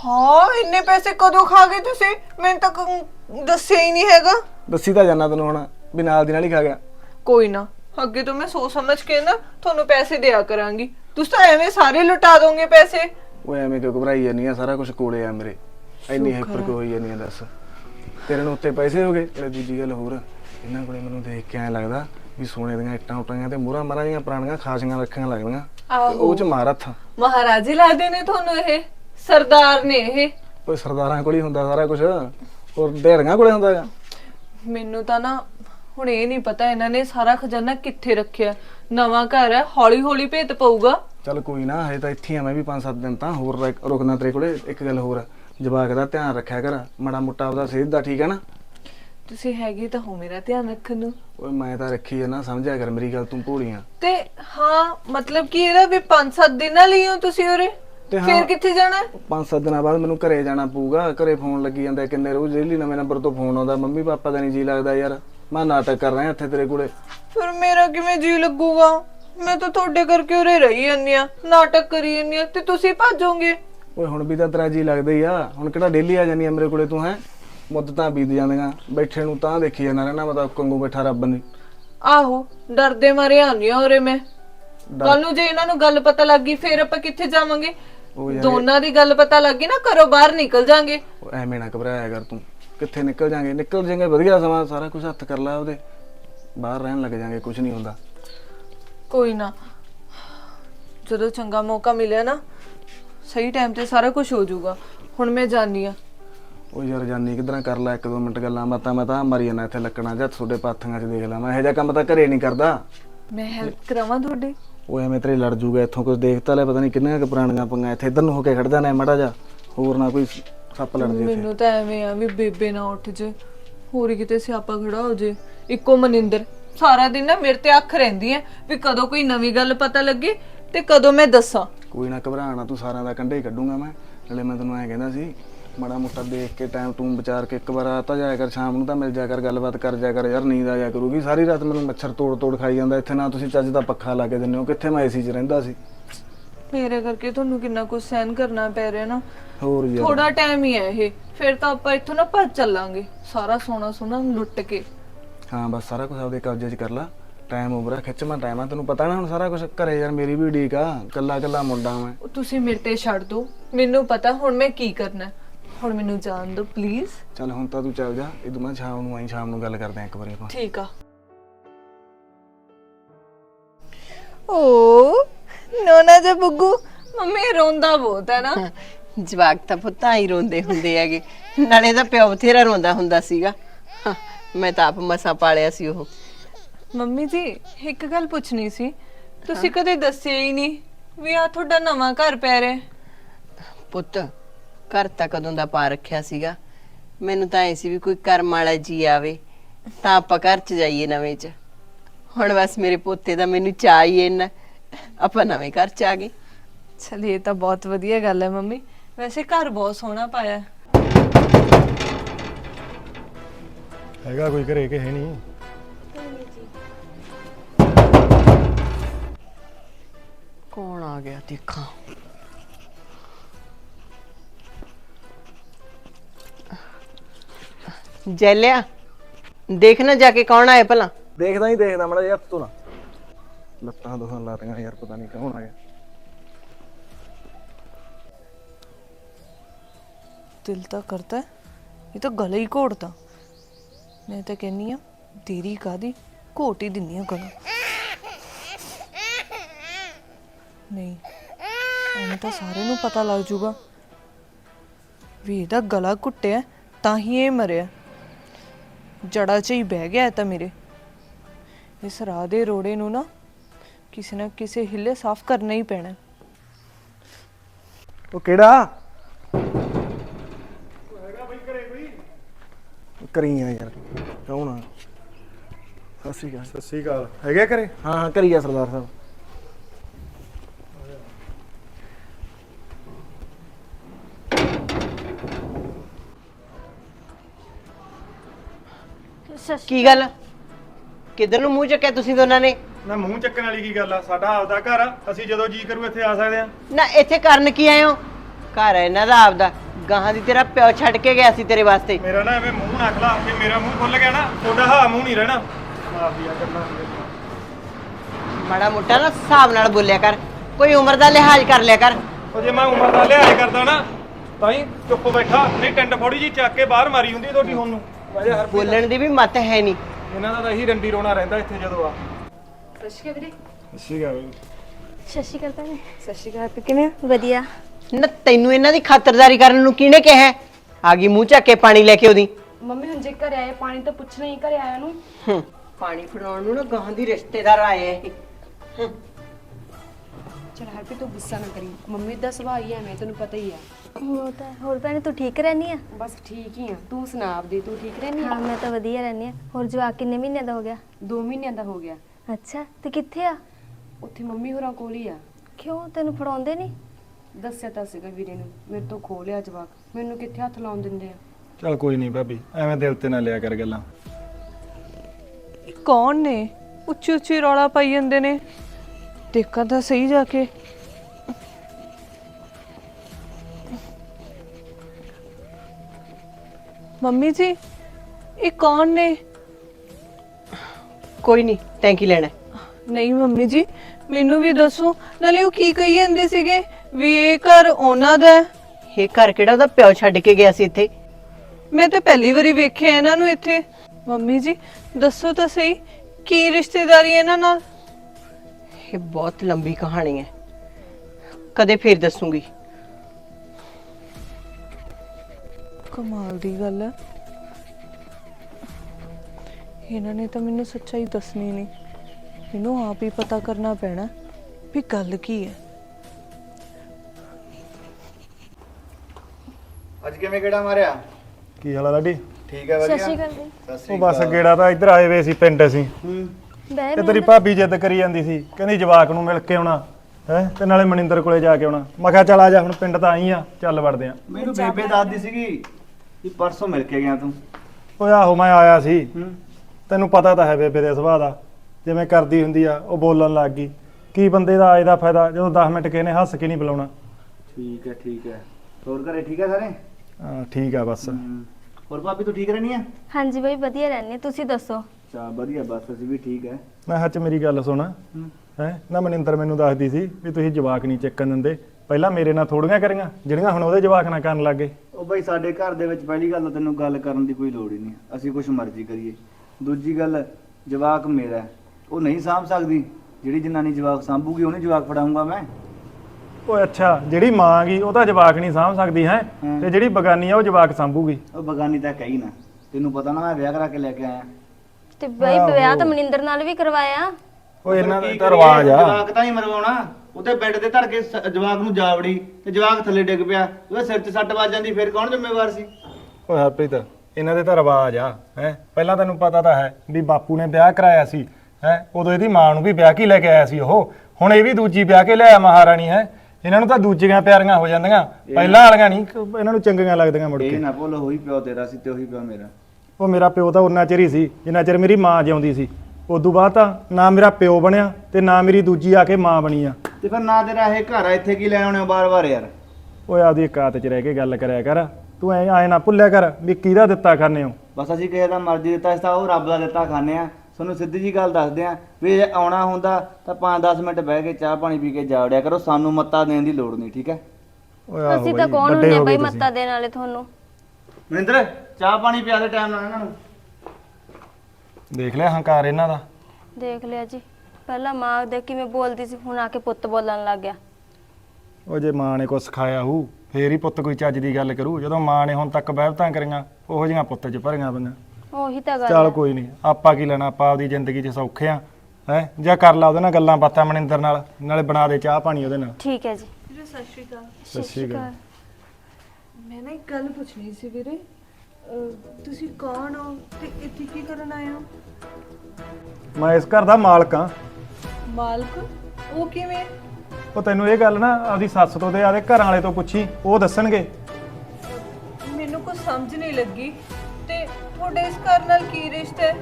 S1: ਹਾਂ ਇੰਨੇ ਪੈਸੇ ਕਦੋਂ ਖਾ ਗਏ ਤੁਸੀਂ? ਮੈਨੂੰ ਤਾਂ ਕ- ਦੱਸਿਆ ਹੀ ਨਹੀਂ ਹੈਗਾ।
S5: ਦੱਸੀ ਤਾਂ ਜਾਨਾ ਤੈਨੂੰ ਹੁਣ ਵੀ ਨਾਲ ਦੀ ਨਾਲ ਹੀ ਖਾ ਗਿਆ।
S1: ਕੋਈ ਨਾ ਅੱਗੇ ਤੋਂ ਮੈਂ ਸੋਚ ਸਮਝ ਕੇ ਨਾ ਤੁਹਾਨੂੰ ਪੈਸੇ ਦਿਆ ਕਰਾਂਗੀ। ਤੁਸੀਂ ਤਾਂ ਐਵੇਂ ਸਾਰੇ ਲੁਟਾ ਦੋਗੇ ਪੈਸੇ।
S5: ਉਹ ਐਵੇਂ ਕਿਉਂ ਘਬਰਾਈ ਜਾਨੀ ਆ? ਸਾਰਾ ਕੁਝ ਕੋਲੇ ਆ ਮੇਰੇ। ਇੰਨੀ ਹਾਈਪਰ ਕਿਉਂ ਹੋਈ ਜਾਨੀ ਆ ਦੱਸ। ਤੇਰੇ ਨੂੰ ਉੱਤੇ ਪੈਸੇ ਹੋ ਗਏ ਤੇ ਦੂਜੀ ਗੱਲ ਹੋਰ। ਇਹਨਾਂ ਕੋਲੇ ਮੈਨੂੰ ਦੇਖ ਕੇ ਐਂ ਲੱਗਦਾ ਵੀ ਸੋਨੇ ਦੀਆਂ ਇੱਟਾਂ ਉਟਾਂ ਤੇ ਮੂਹਰਾਂ ਮਾਰਾਂ ਦੀਆਂ ਪੁਰਾਣੀਆਂ ਖਾਸੀਆਂ ਰੱਖੀਆਂ ਲੱਗਦੀਆਂ ਤੇ ਉਹ ਚ ਮਾਰ ਹੱਥ
S1: ਮਹਾਰਾਜੇ ਲੱਗਦੇ ਨੇ ਤੁਹਾਨੂੰ ਇਹ। ਸਰਦਾਰ ਨੇ ਇਹ।
S5: ਕੋਈ ਸਰਦਾਰਾਂ ਕੋਲ ਹੀ ਹੁੰਦਾ ਸਾਰਾ ਕੁਝ ਹੋਰ ਢੇੜੀਆਂ ਕੋਲੇ ਹੁੰਦਾਗਾ
S1: ਮੈਨੂੰ ਤਾਂ ਨਾ ਹੁਣ ਇਹ ਨਹੀਂ ਪਤਾ ਇਹਨਾਂ ਨੇ ਸਾਰਾ ਖਜ਼ਾਨਾ ਕਿੱਥੇ ਰੱਖਿਆ। ਨਵਾਂ ਘਰ ਹੈ ਹੌਲੀ ਹੌਲੀ ਭੇਤ ਪਊਗਾ।
S5: ਚੱਲ ਕੋਈ ਨਾ ਹਜੇ ਤਾਂ ਇੱਥੇ ਆ ਮੈਂ ਵੀ 5-7 ਦਿਨ ਤਾਂ। ਹੋਰ ਰੁਕ- ਰੁਕਣਾ ਤੇਰੇ ਕੋਲੇ ਇੱਕ ਗੱਲ ਹੋਰ ਆ, ਜਵਾਕ ਦਾ ਧਿਆਨ ਰੱਖਿਆ ਕਰ। ਮਾੜਾ ਮੋਟਾ ਆਪਦਾ ਸਿਹਤ ਦਾ ਠੀਕ ਹੈ ਨਾ।
S1: ਤੁਸੀਂ ਹੈਗੇ ਤਾਂ ਹੋ ਮੇਰਾ ਧਿਆਨ ਰੱਖਣ ਨੂੰ।
S5: ਓਏ ਮੈਂ ਤਾਂ ਰੱਖੀ ਆ ਨਾ ਸਮਝਿਆ ਕਰ ਮੇਰੀ ਗੱਲ ਤੂੰ ਭੋਲੀਆਂ।
S1: ਤੇ ਹਾਂ ਮਤਲਬ ਕਿ ਇਹਦਾ ਵੀ 5-7 ਦਿਨਾਂ ਲਈ ਹੋ ਤੁਸੀਂ ਉਰੇ?
S5: ਤੇ ਹਾਂ-
S1: ਫਿਰ ਕਿੱਥੇ ਜਾਣਾ?
S5: ਪੰਜ ਸੱਤ ਦਿਨਾਂ ਬਾਅਦ ਮੈਨੂੰ ਘਰੇ ਜਾਣਾ ਪਊਗਾ ਘਰੇ ਫੋਨ ਲੱਗੀ ਜਾਂਦਾ ਕਿੰਨੇ ਰੋਜ਼ ਡੇਲੀ ਨਵੇਂ ਨੰਬਰ ਤੋਂ ਫੋਨ ਆਉਂਦਾ ਮੰਮੀ ਪਾਪਾ ਦਾ ਨਹੀਂ ਜੀ ਲੱਗਦਾ ਯਾਰ ਮੈਂ ਨਾਟਕ ਕਰ ਰਿਹਾ ਇੱਥੇ ਤੇਰੇ ਕੋਲੇ।
S1: ਫਿਰ ਮੇਰਾ ਕਿਵੇਂ ਜੀ ਲੱਗੂਗਾ? ਮੈਂ ਤਾਂ ਤੁਹਾਡੇ ਕਰਕੇ ਉਰੇ ਰਹੀ ਜਾਂਦੀ ਆ ਨਾਟਕ ਕਰੀ ਜਾਂਦੀ ਆ ਤੇ ਤੁਸੀਂ ਭੱਜੋਗੇ
S5: ਓਏ ਹੁਣ ਵੀ ਤਾਂ ਤੇਰਾ ਜੀ ਲੱਗਦਾ ਹੀ ਆ ਹੁਣ ਕਿਹੜਾ ਡੇਲੀ ਆ ਜਾਨੀ ਆ ਮੇਰੇ ਕੋਲੇ ਤੂੰ ਹੈ? ਮੁੱਦਤਾਂ ਬੀਤ ਜਾਂਦੀਆਂ ਬੈਠੇ ਨੂੰ ਤਾਂ ਦੇਖੀ ਜਾਂਦਾ ਰਹਿਣਾ ਮੈਂ ਤਾਂ ਕੰਗੂ ਬੈਠਾ ਰੱਬ ਨੇ।
S1: ਆਹੋ ਡਰਦੇ ਮਾਰੇ ਆਉਂਦੀ ਉਰੇ ਮੈਂ। ਕੱਲ ਨੂੰ ਜੇ ਇਹਨਾਂ ਨੂੰ ਗੱਲ ਪਤਾ ਲੱਗ ਗਈ ਫਿਰ ਆਪਾਂ ਕਿੱਥੇ ਜਾਵਾਂਗੇ?
S5: ਉਹ ਯਾਰ
S1: ਦੋਨਾਂ ਦੀ ਗੱਲ ਪਤਾ ਲੱਗ ਗਈ ਨਾ ਘਰੋਂ ਬਾਹਰ ਨਿਕਲ ਜਾਾਂਗੇ।
S5: ਉਹ ਐਵੇਂ ਨਾ ਘਬਰਾਇਆ ਕਰ ਤੂੰ। ਕਿੱਥੇ ਨਿਕਲ ਜਾਾਂਗੇ? ਨਿਕਲ ਜਾਾਂਗੇ ਵਧੀਆ ਸਮਾਂ ਸਾਰਾ ਕੁਝ ਹੱਥ ਕਰ ਲਾ ਉਹਦੇ। ਬਾਹਰ ਰਹਿਣ ਲੱਗ ਜਾਾਂਗੇ ਕੁਝ ਨਹੀਂ ਹੁੰਦਾ।
S1: ਕੋਈ ਨਾ। ਜਦੋਂ ਚੰਗਾ ਮੌਕਾ ਮਿਲਿਆ ਨਾ ਸਹੀ ਟਾਈਮ ਤੇ ਸਾਰਾ ਕੁਝ ਹੋ ਜਾਊਗਾ। ਹੁਣ ਮੈਂ ਜਾਣੀ ਆ
S5: ਉਹ ਯਾਰ ਜਾਨੀ ਕਿਦਾਂ ਕਰ ਲੈ ਇੱਕ ਦੋ ਮਿੰਟ ਗੱਲਾਂ ਬਾਤਾਂ ਮੈਂ ਤਾਂ ਮਰੀ ਜਾਣਾ ਇੱਥੇ ਲੱਕਣਾ ਜਾਂ ਤੁਹਾਡੇ ਪਾਥੀਆਂ 'ਚ ਦੇਖ ਲਾ ਮੈਂ। ਇਹੋ ਜਿਹਾ ਕੰਮ ਤਾਂ ਘਰੇ ਨਹੀਂ ਕਰਦਾ।
S1: ਮੈਂ ਹੈਲਪ ਕਰਾਵਾਂ ਤੁਹਾਡੇ?
S5: ਉਹ ਐਵੇਂ ਤੇਰੇ ਲੜ ਜੂਗਾ ਇੱਥੋਂ ਕੁਝ ਦੇਖਤਾ ਲੈ ਪਤਾ ਨਹੀਂ ਕਿੰਨੀਆਂ ਕੁ ਪੁਰਾਣੀਆਂ ਪੰਗਾਂ ਇੱਥੇ ਇਧਰ ਨੂੰ ਹੋ ਕੇ ਖੜ ਜਾਣਾ ਮੜਾ ਜਾ ਹੋਰ ਨਾ ਕੋਈ ਸੱਪ ਲੜ ਜੇ ਇੱਥੇ।
S1: ਮੈਨੂੰ ਤਾਂ ਐਵੇਂ ਆ ਵੀ ਬੇਬੇ ਨਾ ਉੱਠ ਜੇ ਹੋਰ ਹੀ ਕਿਤੇ ਸਿਆਪਾ ਖੜਾ ਹੋ ਜੇ। ਇੱਕੋ ਮਨਿੰਦਰ ਸਾਰਾ ਦਿਨ ਨਾ ਮੇਰੇ ਤੇ ਅੱਖ ਰਹਿੰਦੀ ਹੈ ਵੀ ਕਦੋਂ ਕੋਈ ਨਵੀਂ ਗੱਲ ਪਤਾ ਲੱਗੇ ਤੇ ਕਦੋਂ ਮੈਂ ਦੱਸਾਂ।
S5: ਕੋਈ ਨਾ ਘਬਰਾਣਾ ਤੂੰ ਸਾਰਿਆਂ ਦਾ ਕੰਢੇ ਹੀ ਕੱਢੂੰਗਾ ਮੈਂ। ਨਾਲੇ ਮੈਂ ਤੈਨੂੰ ਐਂ ਕਹਿੰਦਾ ਸੀ ਮਾੜਾ ਮੋਟਾ ਦੇਖ ਕੇ ਟਾਈਮ ਟੂਮ ਵਿਚਾਰ ਕੇ ਇੱਕ ਵਾਰ ਆ ਤਾਂ ਜਾਇਆ ਕਰ ਸ਼ਾਮ ਨੂੰ ਤਾਂ ਮਿਲ ਜਾ ਕਰ ਗੱਲਬਾਤ ਕਰ ਜਾ ਕਰ ਯਾਰ ਨੀਂਦ ਆ ਕਰੂਗੀ। ਸਾਰੀ ਰਾਤ ਮੈਨੂੰ ਮੱਛਰ ਤੋੜ ਤੋੜ ਖਾਈ ਜਾਂਦਾ ਇੱਥੇ ਨਾ ਤੁਸੀਂ ਚੱਜ ਦਾ ਪੱਖਾ ਲਾ ਕੇ ਦਿੰਦੇ ਹੋ। ਕਿੱਥੇ ਮੈਂ ਏਸੀ 'ਚ ਰਹਿੰਦਾ ਸੀ?
S1: ਮੇਰੇ ਕਰਕੇ ਤੁਹਾਨੂੰ ਕਿੰਨਾ ਕੁਝ ਸਹਿਨ ਕਰਨਾ ਪੈ ਰਿਹਾ ਨਾ।
S5: ਹੋਰ ਯਾਰ।
S1: ਥੋੜਾ ਟਾਈਮ ਹੀ ਹੈ ਇਹ। ਫਿਰ ਤਾਂ ਆਪਾਂ ਇੱਥੋਂ ਨਾ ਭੱਜ ਚੱਲਾਂਗੇ। ਸਾਰਾ ਸੋਨਾ ਸੋਨਾ ਲੁੱਟ ਕੇ।
S5: ਹਾਂ ਬਸ ਸਾਰਾ ਕੁਝ ਆਪਦੇ ਕਬਜ਼ੇ 'ਚ ਕਰ ਲਾ। ਟਾਈਮ ਓਵਰ ਖਿੱਚਵਾਂ ਟਾਈਮ ਆ। ਤੈਨੂੰ ਪਤਾ ਨਾ ਹੁਣ ਸਾਰਾ ਕੁਝ ਘਰੇ ਯਾਰ ਮੇਰੀ ਵੀ ਢੀਕ ਆ। ਕੱਲਾ ਕੱਲਾ ਮੁੰਡਾ ਮੈਂ।
S1: ਉਹ ਤੁਸੀਂ ਮੇਰੇ ਤੇ ਛੱਡ ਦਿਓ ਮੈਨੂੰ ਪਤਾ ਹੁਣ ਮੈਂ ਕੀ ਕਰਨਾ। ਹੈ। ਹੁਣ ਮੈਨੂੰ ਜਾਣ ਦਿਓ ਪਲੀਜ਼
S5: ਚੱਲ ਹੁਣ ਤਾਂ ਤੂੰ ਚੱਲ ਜਾ ਇਦੋਂ ਮੈਂ ਸ਼ਾਮ ਨੂੰ ਆਈ ਸ਼ਾਮ ਨੂੰ ਗੱਲ ਕਰਦੇ ਆ ਇੱਕ ਵਾਰੀ ਆਪਾਂ।
S1: ਠੀਕ ਆ। ਓ ਨੋਨਾ ਜੇ ਬੁੱਗੂ ਮੰਮੀ ਰੋਂਦਾ ਬਹੁਤ ਹੈ ਨਾ।
S6: ਜਵਾਕ ਤਾਂ ਪੁੱਤਾਂ ਹੀ ਰੋਂਦੇ ਹੁੰਦੇ ਹੈਗੇ। ਨਾਲੇ ਦਾ ਪਿਓ ਬਥੇਰਾ ਰੋਂਦਾ ਹੁੰਦਾ ਸੀਗਾ। ਮੈਂ ਤਾਂ ਆਪ ਮਸਾ ਪਾਲਿਆ ਸੀ ਉਹ।
S1: ਮੰਮੀ ਜੀ ਇੱਕ ਗੱਲ ਪੁੱਛਣੀ ਸੀ। ਤੁਸੀਂ ਕਦੇ ਦੱਸਿਆ ਹੀ ਨਹੀਂ ਵੀ ਆ ਤੁਹਾਡਾ ਨਵਾਂ ਘਰ ਪੈ ਰਿਹਾ
S6: ਪੁੱਤ ਘਰ ਤਾਂ ਕਦੋਂ ਦਾ ਪਾ ਰੱਖਿਆ ਸੀਗਾ। ਮੈਨੂੰ ਤਾਂ ਐ ਸੀ ਵੀ ਕੋਈ ਕਰਮ ਵਾਲਾ ਜੀ ਆਵੇ ਤਾਂ ਆਪਾਂ ਘਰ ਚ ਜਾਈਏ ਨਵੇਂ ਚ। ਹੁਣ ਬਸ ਮੇਰੇ ਪੋਤੇ ਦਾ ਮੈਨੂੰ ਚਾਅ ਹੀ ਇੰਨਾ ਆਪਾਂ ਨਵੇਂ ਘਰ ਚ ਆ ਗਏ।
S1: ਚਲਿਏ ਇਹ ਤਾਂ ਬਹੁਤ ਵਧੀਆ ਗੱਲ ਹੈ ਮੰਮੀ। ਵੈਸੇ ਘਰ ਬਹੁਤ ਸੋਹਣਾ ਪਾਇਆ।
S7: ਹੈਗਾ ਕੋਈ ਘਰੇ ਕਿ ਹੈ ਨਹੀਂ।
S6: ਕੌਣ ਆ ਗਿਆ ਦੇਖਾਂ। ਜੈਲਿਆ ਦੇਖ ਨਾ ਜਾ ਕੇ ਕੌਣ ਆਇਆ ਭਲਾ।
S5: ਦੇਖਦਾ ਹੀ ਦੇਖਦਾ ਮੜਾ ਯਾਰ ਤੂੰ ਨਾ। ਲੱਤਾਂ ਦੋਹਾਂ ਲਾਤੀਆਂ ਯਾਰ ਪਤਾ ਨਹੀਂ ਕੌਣ ਆ ਗਿਆ।
S1: ਦਿਲ ਤਾਂ ਕਰਦਾ ਹੈ, ਇਹ ਤਾਂ ਗਲਾ ਹੀ ਘੋੜਦਾ ਮੈਂ ਤਾਂ ਕਹਿੰਨੀ ਆ ਦੇਰੀ ਕਾਦੀ ਘੋਟ ਹੀ ਦਿੰਨੀ ਆ ਗਲਾ। ਨਹੀਂ ਐਵੇਂ ਤਾਂ ਸਾਰਿਆਂ ਨੂੰ ਪਤਾ ਲੱਗ ਜੂਗਾ ਵੀ ਇਹਦਾ ਗਲਾ ਘੁੱਟਿਆ ਤਾਂ ਹੀ ਇਹ ਮਰਿਆ ਜੜਾ 'ਚ ਹੀ ਬਹਿ ਗਿਆ ਤਾਂ ਮੇਰੇ। ਇਸ ਰਾਹ ਦੇ ਰੋੜੇ ਨੂੰ ਨਾ ਕਿਸੇ ਨਾ ਕਿਸੇ ਹਿੱਲੇ ਸਾਫ਼ ਕਰਨਾ ਹੀ ਪੈਣਾ।
S5: ਉਹ ਕਿਹੜਾ? ਕਰੀ ਆ ਯਾਰ। ਕੌਣ ਆ ਸ਼੍ਰੀ ਅਕਾਲ।
S7: ਸਤਿ ਸ੍ਰੀ ਅਕਾਲ। ਹੈਗੇ ਘਰੇ?
S5: ਹਾਂ ਹਾਂ ਕਰੀ ਆ ਸਰਦਾਰ ਸਾਹਿਬ।
S6: ਕੀ ਗੱਲ? ਕਿੱਧਰ ਨੂੰ ਮੂੰਹ ਚੱਕਿਆ ਤੁਸੀਂ ਦੋਨਾਂ ਨੇ?
S7: ਨਾ ਮੂੰਹ ਚੱਕਣ ਵਾਲੀ ਕੀ ਗੱਲ ਆ? ਸਾਡਾ ਆਪਦਾ ਘਰ ਆ। ਅਸੀਂ ਜਦੋਂ ਜੀ ਕਰੂ ਇੱਥੇ ਆ ਸਕਦੇ ਆ।
S6: ਨਾ ਇੱਥੇ ਕਰਨ ਕੀ ਆਏ ਹੋ? ਘਰ ਹੈ ਇਹਨਾਂ ਦਾ ਆਪਦਾ। ਗਾਹਾਂ ਦੀ ਤੇਰਾ ਪਿਓ ਛੱਡ ਕੇ ਗਿਆ ਸੀ ਤੇਰੇ ਵਾਸਤੇ।
S7: ਮੇਰਾ ਨਾ ਐਵੇਂ ਮੂੰਹ ਨਾ ਖਲਾ। ਕਿ ਮੇਰਾ ਮੂੰਹ ਖੁੱਲ ਗਿਆ ਨਾ ਤੁਹਾਡਾ ਹਾ ਮੂੰਹ ਨਹੀਂ ਰਹਿਣਾ। ਮਾਫੀਆ ਕਰਨਾ
S6: ਮਾੜਾ ਮੋਟਾ ਨਾ ਹਿਸਾਬ ਨਾਲ ਬੋਲਿਆ ਕਰ। ਕੋਈ ਉਮਰ ਦਾ ਲਿਹਾਜ਼ ਕਰ ਲਿਆ ਕਰ।
S7: ਉਹ ਜੇ ਮੈਂ ਉਮਰ ਦਾ ਲਿਹਾਜ਼ ਕਰਦਾ ਨਾ ਤਾਂ ਹੀ ਚੁੱਪ ਬੈਠਾ। ਨਹੀਂ ਟੰਡ ਫੋੜੀ ਜੀ ਚੱਕ ਕੇ ਬਾਹਰ ਮਾਰੀ ਹੁੰਦੀ ਤੁਹਾਡੀ ਹੁਣ ਨੂੰ।
S6: ਬੋਲਣ ਦੀ ਵੀ ਮਤ ਹੈ ਨਹੀਂ।
S7: ਇਹਨਾਂ ਦਾ ਤਾਂ ਇਹੀ ਰੰਡੀ ਰੋਣਾ ਰਹਿੰਦਾ ਇੱਥੇ ਜਦੋਂ ਆ।
S8: ਸਤਿ ਸ਼੍ਰੀ ਅਕਾਲ ਵੀਰੇ।
S7: ਅੱਛੀ ਗੱਲ
S8: ਸਤਿ ਸ਼੍ਰੀ ਅਕਾਲ ਭੈਣੇ। ਸਤਿ ਸ਼੍ਰੀ ਅਕਾਲ ਤੇ ਕਿਵੇਂ ਹੋ? ਵਧੀਆ।
S6: ਨਾ ਤੈਨੂੰ ਇਹਨਾਂ ਦੀ ਖਾਤਰਦਾਰੀ ਕਰਨ ਨੂੰ ਕਿਹਨੇ ਕਿਹਾ ਹੈ? ਆ ਗਈ ਮੂੰਹ ਚੱਕ ਕੇ ਪਾਣੀ ਲੈ ਕੇ ਉਹਦੀ।
S8: ਮੰਮੀ ਹੁਣ ਜੇ ਘਰੇ ਆਏ ਪਾਣੀ ਤਾਂ ਪੁੱਛਣਾ ਹੀ ਘਰੇ ਆਇਆ ਨੂੰ।
S6: ਹੂੰ, ਪਾਣੀ ਫੜਾਉਣ ਨੂੰ ਨਾ ਗਾਹਾਂ ਦੀ ਰਿਸ਼ਤੇਦਾਰ ਆਏ ਆ ਇਹ।
S8: ਚਲ ਹੈਪੀ ਤੂੰ ਗੁੱਸਾ ਨਾ ਕਰੀ। ਮੰਮੀ ਦਾ ਸੁਭਾਅ ਹੀ ਐਵੇਂ ਤੈਨੂੰ ਪਤਾ ਹੀ ਆ।
S9: ਉਹ ਤਾਂ ਹੋਰ ਭੈਣੇ ਤੂੰ ਠੀਕ ਰਹਿਨੀ ਆ?
S8: ਬਸ ਠੀਕ ਹੀ ਆ। ਤੂੰ ਸੁਣਾ ਆਪਦੀ ਤੂੰ ਠੀਕ ਰਹਿਨੀ
S9: ਹਾਂ
S8: ਆ
S9: ਮੈਂ ਤਾਂ ਵਧੀਆ ਰਹਿਨੀ ਆ। ਹੋਰ ਜਵਾਕ ਕਿੰਨੇ ਮਹੀਨੇ ਦਾ ਹੋ ਗਿਆ?
S8: 2 ਮਹੀਨਿਆਂ ਦਾ ਹੋ ਗਿਆ।
S9: ਅੱਛਾ ਤੇ ਕਿੱਥੇ ਆ?
S8: ਉੱਥੇ ਮੰਮੀ ਹੋਰਾਂ ਕੋਲ ਹੀ ਆ।
S9: ਕਿਉਂ? ਤੈਨੂੰ ਫੜਾਉਂਦੇ ਨਹੀਂ?
S8: ਦੱਸਿਆ ਤਾਂ ਸੀਗਾ ਵੀਰੇ ਨੂੰ ਮੇਰੇ ਤੋਂ ਖੋ ਲਿਆ ਜਵਾਕ। ਮੈਨੂੰ ਕਿੱਥੇ ਹੱਥ ਲਾਉਣ ਦਿੰਦੇ ਆ?
S7: ਚਲ ਕੋਈ ਨਹੀਂ ਭਾਬੀ ਐਵੇਂ ਦਿਲ ਤੇ ਨਾ ਲਿਆ ਕਰ ਗੱਲਾਂ।
S1: ਇਹ ਕੌਣ ਨੇ? ਉੱਚੀ ਉੱਚੀ ਰੌਲਾ ਪਾਈ ਜਾਂਦੇ ਨੇ। ਦੇਖਾਂ ਤਾਂ ਸਹੀ ਜਾ ਕੇ। ਮੰਮੀ ਜੀ ਇਹ ਕੌਣ ਨੇ?
S6: ਕੋਈ ਨਹੀਂ ਤੈਂ ਕੀ ਲੈਣਾ ਹੈ?
S1: ਨਹੀਂ ਮੰਮੀ ਜੀ ਮੈਨੂੰ ਵੀ ਦੱਸੋ ਨਾਲੇ ਉਹ ਕੀ ਕਹੀ ਜਾਂਦੇ ਸੀਗੇ ਵੀ ਇਹ ਘਰ ਉਹਨਾਂ ਦਾ ਹੈ?
S6: ਇਹ ਘਰ ਕਿਹੜਾ ਉਹਦਾ ਪਿਓ ਛੱਡ ਕੇ ਗਿਆ ਸੀ ਇੱਥੇ।
S1: ਮੈਂ ਤਾਂ ਪਹਿਲੀ ਵਾਰੀ ਵੇਖਿਆ ਇਹਨਾਂ ਨੂੰ ਇੱਥੇ। ਮੰਮੀ ਜੀ ਦੱਸੋ ਤਾਂ ਸਹੀ ਕੀ ਰਿਸ਼ਤੇਦਾਰੀ ਹੈ ਇਹਨਾਂ ਨਾਲ?
S6: ਇਹ ਬਹੁਤ ਲੰਬੀ ਕਹਾਣੀ ਹੈ। ਕਦੇ ਫੇਰ ਦੱਸੂਗੀ।
S1: ਕਮਾਲ ਦੀ ਗੱਲ ਹੈ ਇਹਨਾਂ ਨੇ ਤਾਂ ਮੈਨੂੰ ਸੱਚਾਈ ਦੱਸਣੀ ਨਹੀਂ। ਮੈਨੂੰ ਆਪ ਹੀ ਪਤਾ ਕਰਨਾ ਪੈਣਾ ਵੀ ਗੱਲ ਕੀ ਹੈ।
S10: ਅੱਜ ਕਿਵੇਂ ਕਿਹੜਾ ਮਾਰਿਆ?
S7: ਕੀ ਹਾਲ ਆ ਲਾਡੀ?
S10: ਠੀਕ ਹੈ
S9: ਸਤਿ
S10: ਵਧੀਆ
S9: ਸ਼੍ਰੀ ਅਕਾਲ ਜੀ।
S10: ਸਤਿ
S7: ਉਹ ਬਸ
S10: ਅਕਾਲ।
S7: ਗੇੜਾ ਤਾਂ ਇੱਧਰ ਆਏ ਵੇ ਸੀ ਪਿੰਡ ਅਸੀਂ।
S10: ਹੂੰ।
S9: ਬਹਿ
S7: ਤੇ ਤੇਰੀ ਭਾਬੀ ਜਿੱਦ ਕਰੀ ਜਾਂਦੀ ਸੀ ਕਹਿੰਦੀ ਜਵਾਕ ਨੂੰ ਮਿਲ ਕੇ ਆਉਣਾ ਹੈ? ਤੇ ਨਾਲੇ ਮਨਿੰਦਰ ਕੋਲੇ ਜਾ ਕੇ ਆਉਣਾ। ਮੈਂ ਕਿਹਾ ਚੱਲ ਆ ਜਾ ਹੁਣ ਪਿੰਡ ਤਾਂ ਆਈ ਆ ਚੱਲ ਵੜਦੇ ਆ।
S10: ਮੈਨੂੰ ਬੇਬੇ ਦੱਸਦੀ ਸੀਗੀ ਕਿ ਪਰਸੋਂ ਮਿਲ ਕੇ ਗਿਆ ਤੂੰ।
S7: ਓਏ ਆਹੋ ਮੈਂ ਆਇਆ ਸੀ।
S10: ਹੂੰ।
S7: ਤੈਨੂੰ ਪਤਾ ਤਾਂ ਹੈ ਬੇਬੇ ਦੇ ਸੁਭਾਅ ਦਾ। ਜਿਵੇਂ ਕਰਦੀ ਹੁੰਦੀ ਆ ਉਹ ਬੋਲਣ ਲੱਗ ਗਈ। ਕੀ ਬੰਦੇ ਦਾ ਆਏ ਦਾ ਫਾਇਦਾ ਜਦੋਂ 10 ਮਿੰਟ ਕਿਸੇ ਨੇ ਹੱਸ ਕੇ ਨਹੀਂ ਬੁਲਾਉਣਾ।
S10: ਠੀਕ ਹੈ ਠੀਕ ਹੈ। ਹੋਰ ਘਰੇ ਠੀਕ ਹੈ ਸਾਰੇ?
S7: ਹਾਂ, ਠੀਕ ਆ ਬਸ।
S10: ਹੂੰ। ਹੋਰ ਭਾਬੀ ਤੂੰ ਠੀਕ ਰਹਿਣੀ ਆ?
S9: ਹਾਂਜੀ ਬਈ ਵਧੀਆ ਰਹਿੰਦੀ ਤੁਸੀਂ ਦੱਸੋ?
S10: ਚਾ ਵਧੀਆ। ਬਸ ਅਸੀਂ ਵੀ ਠੀਕ ਹੈ।
S7: ਮੈਂ ਹੱਚ ਮੇਰੀ ਗੱਲ ਸੁਣ।
S10: ਹੂੰ।
S7: ਹੈ? ਨਾ ਮਨਿੰਦਰ ਮੈਨੂੰ ਦੱਸਦੀ ਸੀ ਵੀ ਤੁਸੀਂ ਜਵਾਕ ਨਹੀਂ ਚੱਕਣ ਦਿੰਦੇ। ਪਹਿਲਾਂ ਮੇਰੇ ਨਾਲ ਥੋੜੀਆਂ ਕਰੀਆਂ ਜਿਹੜੀਆਂ ਹੁਣ ਉਹਦੇ ਜਵਾਕ ਨਾਲ ਕਰਨ ਲੱਗ
S10: ਉਹ ਬਈ ਸਾਡੇ ਘਰ ਦੇ ਵਿੱਚ ਪਹਿਲੀ ਗੱਲ ਤਾਂ ਤੈਨੂੰ ਗੱਲ ਕਰਨ ਦੀ ਕੋਈ ਲੋੜ ਹੀ ਨਹੀਂ। ਅਸੀਂ ਕੁਝ ਮਰਜ਼ੀ ਕਰੀਏ। ਦੂਜੀ ਗੱਲ ਜਵਾਕ ਮੇਰਾ ਹੈ। ਉਹ ਨਹੀਂ ਸਾਂਭ ਸਕਦੀ। ਜਿਹੜੀ ਜਨਾਨੀ ਜਵਾਕ ਸਾਂਭੂਗੀ ਉਹਨੇ ਜਵਾਕ ਫੜਾਉਂਗਾ ਮੈਂ।
S7: ਓਏ ਅੱਛਾ ਜਿਹੜੀ ਮਾਂ ਗਈ ਉਹ ਤਾਂ ਜਵਾਕ ਨਹੀਂ ਸਾਂਭ ਸਕਦੀ ਹੈ?
S10: ਹੂੰ।
S7: ਤੇ ਜਿਹੜੀ ਬਗਾਨੀ ਆ ਉਹ ਜਵਾਕ ਸਾਂਭੂਗੀ।
S10: ਉਹ ਬਗਾਨੀ ਤਾਂ ਕਹੀ ਨਾ। ਤੈਨੂੰ ਪਤਾ ਨਾ ਮੈਂ ਵਿਆਹ ਕਰਾ ਕੇ ਲੈ ਕੇ ਆਇਆ।
S9: ਤੇ ਬਈ ਵਿਆਹ ਤਾਂ ਮਨਿੰਦਰ ਨਾਲ ਵੀ ਕਰਵਾਇਆ।
S7: ਓਏ ਇਹਨਾਂ ਦਾ ਤਾਂ? ਰਿਵਾਜ ਆ।
S10: ਜਵਾਕ ਤਾਂ ਹੀ ਮਰਵਾਉਣਾ। ਉਹਦੇ ਬੈੱਡ ਤੇ ਧਰ ਕੇ ਸ- ਜਵਾਕ ਨੂੰ ਜਾਵੜੀ ਤੇ ਜਵਾਕ ਥੱਲੇ ਡਿੱਗ ਪਿਆ। ਉਹਦੇ ਸਿਰ 'ਚ ਸੱਟ ਵੱਜ ਜਾਂਦੀ ਫਿਰ ਕੌਣ ਜ਼ਿੰਮੇਵਾਰ ਸੀ?
S7: ਓਏ ਹਰਪ੍ਰੀਤ ਇਹਨਾਂ ਦੇ ਤਾਂ ਰਿਵਾਜ ਆ ਹੈ? ਪਹਿਲਾਂ ਤੈਨੂੰ ਪਤਾ ਤਾਂ ਹੈ ਵੀ ਬਾਪੂ ਨੇ ਵਿਆਹ ਕਰਾਇਆ ਸੀ ਹੈ? ਉਦੋਂ ਇਹਦੀ ਮਾਂ ਨੂੰ ਵੀ ਵਿਆਹ ਕੇ ਲੈ ਕੇ ਆਇਆ ਸੀ ਉਹ। ਹੁਣ ਇਹ ਵੀ ਦੂਜੀ ਵਿਆਹ ਕੇ ਲਿਆਇਆ ਮਹਾਰਾਣੀ ਹੈ? ਇਹਨਾਂ ਨੂੰ ਤਾਂ ਦੂਜੀਆਂ ਪਿਆਰੀਆਂ ਹੋ ਜਾਂਦੀਆਂ। ਪਹਿਲਾਂ ਵਾਲੀਆਂ ਨਹੀਂ ਇਹਨਾਂ ਨੂੰ ਚੰਗੀਆਂ ਲੱਗਦੀਆਂ ਮੁੜ
S10: ਇਹ
S7: ਕੇ
S10: ਨਾ ਭੁੱਲ ਹੋਈ ਪਿਓ ਤੇਰਾ ਸੀ ਤੇ ਉਹੀ ਪਿਓ ਮੇਰਾ।
S7: ਉਹ ਮੇਰਾ ਪਿਓ ਤਾਂ ਉਨਾ ਚਿਰ ਹੀ ਸੀ ਜਿੰਨਾ ਚਿਰ ਮੇਰੀ ਮਾਂ ਜਿਉਂਦੀ ਸੀ। ਉਦੋਂ ਬਾਅਦ ਤਾਂ ਨਾ ਮੇਰਾ ਪਿਓ ਬਣਿਆ ਤੇ ਨਾ ਮੇਰੀ ਦੂਜੀ ਆ ਕੇ ਮਾਂ ਬਣੀ ਆ।
S10: ਤੇ ਫਿਰ ਨਾ ਤੇਰਾ ਇਹ ਘਰ ਆ ਇੱਥੇ ਕੀ ਲੈਣ ਆਉਣੇ ਬਾਰ-ਬਾਰ ਯਾਰ?
S7: ਓਏ ਆਪਦੀ ਇਕਾਤ 'ਚ ਰਹਿ ਕੇ ਗੱਲ ਕਰਿਆ ਕਰ। ਤੂੰ ਐ ਆਏ ਨਾ ਭੁੱਲਿਆ ਕਰ ਵੀ ਕਿਹਦਾ ਦਿੱਤਾ ਖਾਣੇ ਹੋ?
S10: ਬਸ ਅਸੀਂ ਕਿਸੇ ਦਾ ਮਰਜ਼ੀ ਦਿੱਤਾ ਇਸ ਤਾਂ ਉਹ ਰੱਬ ਦਾ ਦਿੱਤਾ ਖਾਂਦੇ ਆ। ਤੁਹਾਨੂੰ ਸਿੱਧੀ ਜੀ ਗੱਲ ਦੱਸਦੇ ਆ ਵੀ ਜੇ ਆਉਣਾ ਹੁੰਦਾ ਤਾਂ 5-10 ਮਿੰਟ ਬਹਿ ਕੇ ਚਾਹ ਪਾਣੀ ਪੀ ਕੇ ਜਾਵੜਿਆ ਕਰੋ ਸਾਨੂੰ ਮੱਤਾ ਦੇਣ ਦੀ ਲੋੜ ਨਹੀਂ ਠੀਕ ਹੈ?
S7: ਓਏ ਆਹੋ
S9: ਅਸੀਂ ਤਾਂ
S7: ਬਈ,
S9: ਕੌਣ
S7: ਵੱਡੇ
S9: ਹੁੰਦੇ ਆ
S7: ਗਏ
S9: ਬਈ
S7: ਤੁਸੀਂ।
S9: ਮੱਤਾ ਦੇਣ ਵਾਲੇ ਤੁਹਾਨੂੰ?
S10: ਮਨਿੰਦਰ ਚਾਹ ਪਾਣੀ ਪਿਆ ਦੇ ਟਾਈਮ ਨਾਲ ਇਹਨਾਂ ਨੂੰ।
S7: ਦੇਖ ਲਿਆ ਹੰਕਾਰ ਇਹਨਾਂ ਦਾ?
S9: ਦੇਖ ਲਿਆ ਜੀ। ਪਹਿਲਾਂ ਮਾਂ ਦੇ ਕਿਵੇਂ ਬੋਲਦੀ ਸੀ ਹੁਣ ਆ ਕੇ ਪੁੱਤ ਬੋਲਣ ਲੱਗ ਗਿਆ।
S7: ਉਹ ਜੇ ਮਾਂ ਨੇ ਕੁਛ ਸਿਖਾਇਆ ਹੂ ਫੇਰ ਹੀ ਪੁੱਤ ਕੋਈ ਚੱਜ ਦੀ ਗੱਲ ਕਰੂ। ਜਦੋਂ ਮਾਂ ਨੇ ਹੁਣ ਤੱਕ ਬਹਿਬਤਾਂ ਕਰੀਆਂ ਉਹੋ ਜਿਹੀਆਂ ਪੁੱਤ 'ਚ ਭਰੀਆਂ ਪਈਆਂ।
S9: ਉਹੀ ਤਾਂ ਗੱਲ
S7: ਚੱਲ
S9: ਹੈ
S7: ਕੋਈ ਨਹੀਂ ਆਪਾਂ ਕੀ ਲੈਣਾ ਆਪਾਂ ਆਪਦੀ ਜ਼ਿੰਦਗੀ 'ਚ ਸੌਖੇ ਆ ਹੈ? ਜਾਂ ਕਰ ਲਾ ਉਹਦੇ ਨਾਲ ਗੱਲਾਂ ਬਾਤਾਂ ਮਨਿੰਦਰ ਨਾਲ ਨਾਲੇ ਬਣਾ ਦੇ ਚਾਹ ਪਾਣੀ ਉਹਦੇ ਨਾਲ।
S9: ਠੀਕ ਹੈ ਜੀ।
S1: ਵੀਰੇ ਸਤਿ ਸ਼੍ਰੀ ਅਕਾਲ।
S7: ਸਤਿ ਸ਼੍ਰੀ ਅਕਾਲ।
S1: ਮੈਂ ਨਾ ਇੱਕ ਗੱਲ ਪੁੱਛਣੀ ਸੀ ਵੀਰੇ। ਅਹ, ਤੁਸੀਂ ਕੌਣ ਹੋ ਤੇ ਇੱਥੇ ਕੀ ਕਰਨ ਆਏ ਹੋ?
S7: ਮੈਂ ਇਸ ਘਰ ਦਾ ਮਾਲਕ ਆ।
S1: ਮਾਲਕ ਉਹ ਕਿਵੇਂ?
S7: ਉਹ ਤੈਨੂੰ ਇਹ ਗੱਲ ਨਾ ਆਪਦੀ ਸੱਸ ਤੋਂ ਤੇ ਆਦੇ ਘਰਾਂ ਵਾਲੇ ਤੋਂ ਪੁੱਛੀ ਉਹ ਦੱਸਣਗੇ।
S1: ਮੈਨੂੰ ਕੁਝ ਸਮਝ ਨਹੀਂ ਲੱਗੀ। ਤੇ ਤੁਹਾਡੇ ਇਸ ਘਰ ਨਾਲ ਕੀ ਰਿਸ਼ਤਾ ਹੈ?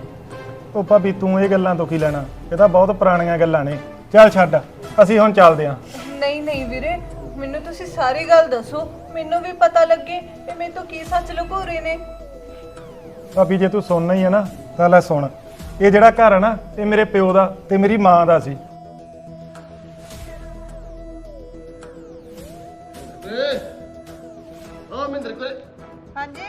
S7: ਉਹ ਭਾਬੀ ਤੂੰ ਇਹ ਗੱਲਾਂ ਤੋਂ ਕੀ ਲੈਣਾ? ਇਹ ਤਾਂ ਬਹੁਤ ਪੁਰਾਣੀਆਂ ਗੱਲਾਂ ਨੇ। ਚੱਲ ਛੱਡ ਅਸੀਂ ਹੁਣ ਚੱਲਦੇ ਆਂ।
S1: ਨਹੀਂ ਨਹੀਂ ਵੀਰੇ ਮੈਨੂੰ ਤੁਸੀਂ ਸਾਰੀ ਗੱਲ ਦੱਸੋ। ਮੈਨੂੰ ਵੀ ਪਤਾ ਲੱਗੇ ਕਿ ਮੇਰੇ ਤੋਂ ਕੀ ਸੱਚ ਲੁਕੋ ਰਹੇ ਨੇ।
S7: ਭਾਬੀ ਜੇ ਤੂੰ ਸੁਣਨਾ ਹੀ ਹੈ ਨਾ ਤਾਂ ਲੈ ਸੁਣ। ਇਹ ਜਿਹੜਾ ਘਰ ਹੈ ਨਾ ਇਹ ਮੇਰੇ ਪਿਓ ਦਾ ਤੇ ਮੇਰੀ ਮਾਂ ਦਾ ਸੀ।
S2: ਏ ਓ ਮਿੰਦਰ ਕੋਲੇ।
S4: ਹਾਂਜੀ।